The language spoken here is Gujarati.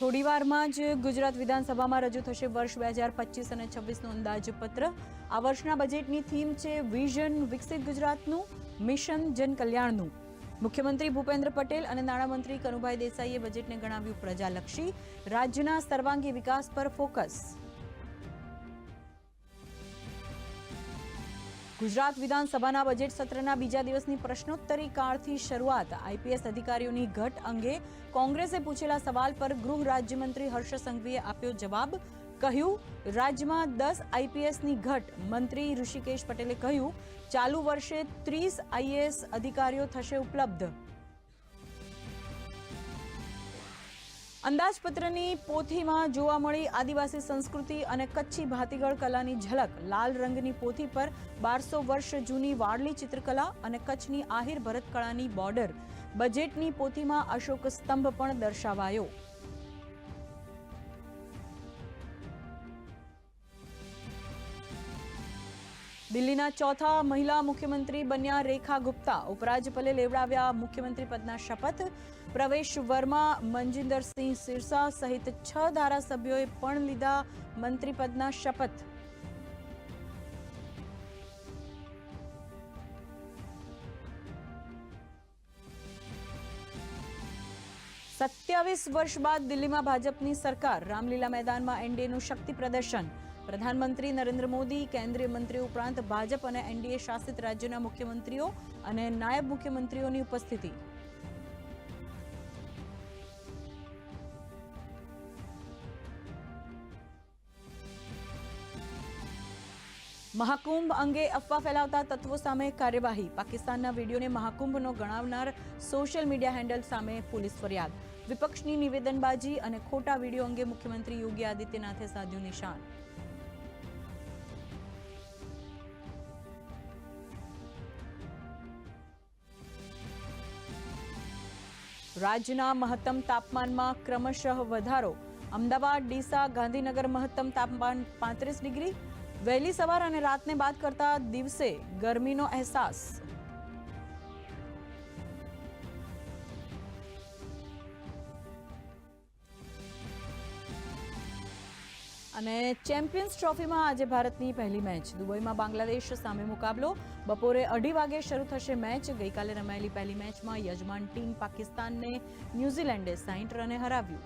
થોડી વારમાં જ ગુજરાત વિધાનસભામાં રજૂ થશે વર્ષ બે હજાર પચીસ અને છવ્વીસનું અંદાજપત્ર. આ વર્ષના બજેટની થીમ છે વિઝન વિકસિત ગુજરાતનું, મિશન જન કલ્યાણનું મુખ્યમંત્રી ભૂપેન્દ્ર પટેલ અને નાણામંત્રી કનુભાઈ દેસાઈએ બજેટને ગણાવ્યું પ્રજાલક્ષી. રાજ્યના સર્વાંગી વિકાસ પર ફોકસ. ગુજરાત વિધાનસભાના બજેટ સત્રના બીજા દિવસની પ્રશ્નોત્તરી કાળથી શરૂઆત. આઈપીએસ અધિકારીઓની ઘટ અંગે કોંગ્રેસે પૂછેલા સવાલ પર ગૃહ રાજ્યમંત્રી હર્ષ સંઘવીએ આપ્યો જવાબ. કહ્યું, રાજ્યમાં દસ આઈપીએસની ઘટ મંત્રી ઋષિકેશ પટેલે કહ્યું, ચાલુ વર્ષે ત્રીસ આઈએએસ અધિકારીઓ થશે ઉપલબ્ધ. અંદાજપત્રની પોથીમાં જોવા મળી આદિવાસી સંસ્કૃતિ અને કચ્છી ભાતીગળ કલાની ઝલક. લાલ રંગની પોથી પર બારસો વર્ષ જૂની વાડલી ચિત્રકલા અને કચ્છની આહિર ભરતકળાની બોર્ડર. બજેટની પોથીમાં અશોક સ્તંભ પણ દર્શાવાયો. દિલ્હીના ચોથા મહિલા મુખ્યમંત્રી બન્યા રેખા ગુપ્તા. ઉપરાજ્યપાલે લેવડાવ્યા મુખ્યમંત્રી પદના શપથ. પ્રવેશ વર્મા, મનજિંદરસિંહ સિરસા સહિત છ ધારાસભ્યોએ પણ લીધા મંત્રી પદના શપથ. સત્યાવીસ વર્ષ બાદ દિલ્હીમાં ભાજપની સરકાર રામલીલા મેદાનમાં એનડીએનું શક્તિ પ્રદર્શન. પ્રધાનમંત્રી નરેન્દ્ર મોદી, કેન્દ્રીય મંત્રી ઉપરાંત ભાજપ અને એનડીએ શાસિત રાજ્યોના મુખ્યમંત્રીઓ અને નાયબ મુખ્યમંત્રીઓની ઉપસ્થિતિ. મહાકુંભ અંગે અફવા ફેલાવતા તત્વો સામે કાર્યવાહી. પાકિસ્તાનના વિડીયોને મહાકુંભનો ગણાવનાર સોશિયલ મીડિયા હેન્ડલ સામે પોલીસ ફરિયાદ. વિપક્ષની નિવેદનબાજી અને ખોટા વીડિયો અંગે મુખ્યમંત્રી યોગી આદિત્યનાથે સાધ્યું નિશાન. રાજ્યના મહત્તમ તાપમાનમાં ક્રમશઃ વધારો. અમદાવાદ, ડીસા, ગાંધીનગર મહત્તમ તાપમાન પાંત્રીસ ડિગ્રી. વહેલી સવાર અને રાતને બાદ કરતા દિવસે ગરમીનો અહેસાસ. અને ચેમ્પિયન્સ ટ્રોફીમાં આજે ભારતની પહેલી મેચ. દુબઈમાં બાંગ્લાદેશ સામે મુકાબલો. બપોરે અઢી વાગે શરૂ થશે મેચ. ગઈકાલે રમાયેલી પહેલી મેચમાં યજમાન ટીમ પાકિસ્તાનને ન્યૂઝીલેન્ડે સાઈઠ રને હરાવ્યું.